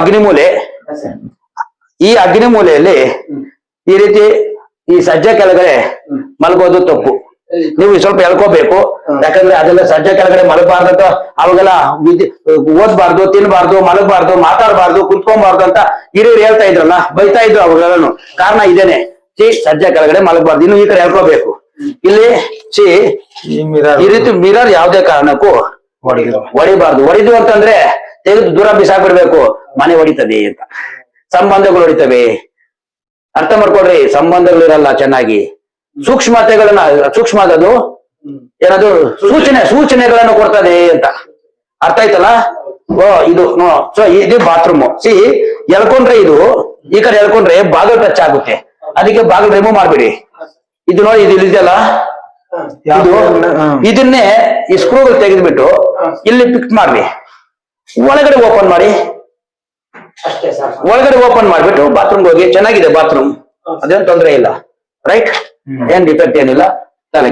ಅಗ್ನಿಮೂಲೆ. ಈ ಅಗ್ನಿಮೂಲೆಯಲ್ಲಿ ಈ ರೀತಿ ಈ ಸಜ್ಜೆ ಕೆಳಗಡೆ ಮಲಗೋದು ತಪ್ಪು. ನೀವು ಸ್ವಲ್ಪ ಎಳ್ಕೋಬೇಕು. ಯಾಕಂದ್ರೆ ಅದೆಲ್ಲ ಸಜ್ಜೆ ಕೆಳಗಡೆ ಮಲಗಬಾರ್ದು ಅಂತ ಅವಾಗೆಲ್ಲ ಓದ್ಬಾರ್ದು ತಿನ್ಬಾರ್ದು ಮಲಗಬಾರ್ದು ಮಾತಾಡಬಾರ್ದು ಕುತ್ಕೊಬಾರ್ದು ಅಂತ ಹಿರಿಯರು ಹೇಳ್ತಾ ಇದ್ರಲ್ಲ ಬೈತಾ ಇದ್ರು ಅವಾಗೆಲ್ಲನು. ಕಾರಣ ಇದೇನೆ. ಸಿ ಸಜ್ಜೆ ಕೆಳಗಡೆ ಮಲಗಬಾರ್ದು. ಇನ್ನು ಈ ಕಡೆ ಎಳ್ಕೋಬೇಕು. ಇಲ್ಲಿ ಸಿ ಈ ಮಿರರ್ ಈ ರೀತಿ ಮಿರರ್ ಯಾವುದೇ ಕಾರಣಕ್ಕೂ ಹೊಡಿಬಾರ್ದು. ಹೊಡಿದು ಅಂತಂದ್ರೆ ತೆಗೆದು ದೂರ ಬಿಸಾಕ್ಬಿಡ್ಬೇಕು. ಮನೆ ಹೊಡಿತದೆ ಅಂತ. ಸಂಬಂಧಗಳು ಹೊಡಿತವೆ. ಅರ್ಥ ಮಾಡ್ಕೊಡ್ರಿ ಸಂಬಂಧಗಳಿರಲ್ಲ ಚೆನ್ನಾಗಿ. ಸೂಕ್ಷ್ಮತೆಗಳನ್ನ ಸೂಕ್ಷ್ಮ ಅದು ಏನದು? ಸೂಚನೆ ಸೂಚನೆಗಳನ್ನು ಕೊಡ್ತದೆ ಅಂತ. ಅರ್ಥ ಆಯ್ತಲ್ಲ? ಓ ಇದು ಸೊ ಇದು ಬಾತ್ರೂಮ್. ಸಿ ಎಳ್ಕೊಂಡ್ರೆ ಇದು ಈ ಕಡೆ ಎಳ್ಕೊಂಡ್ರೆ ಬಾಗಿಲು ಟಚ್ ಆಗುತ್ತೆ. ಅದಕ್ಕೆ ಬಾಗಿಲು ರಿಮೂವ್ ಮಾಡ್ಬಿಡಿ. ಇದು ನೋಡಿ ಇದು ಇದೆಯಲ್ಲ ಇದು ಇದನ್ನೇ ಈ ಸ್ಕ್ರೂಗಳು ತೆಗೆದ್ಬಿಟ್ಟು ಇಲ್ಲಿ ಫಿಕ್ಸ್ ಮಾಡ್ರಿ. ಒಳಗಡೆ ಓಪನ್ ಮಾಡಿ. ಒಳಗಡೆ ಓಪನ್ ಮಾಡ್ಬಿಟ್ಟು ಬಾತ್ರೂಮ್ ಹೋಗಿ ಚೆನ್ನಾಗಿದೆ ಬಾತ್ರೂಮ್ ಅದೇನ್ ತೊಂದ್ರೆ ಇಲ್ಲ. ರೈಟ್ ಏನ್ ಡಿಫೆಕ್ಟ್ ಏನಿಲ್ಲ.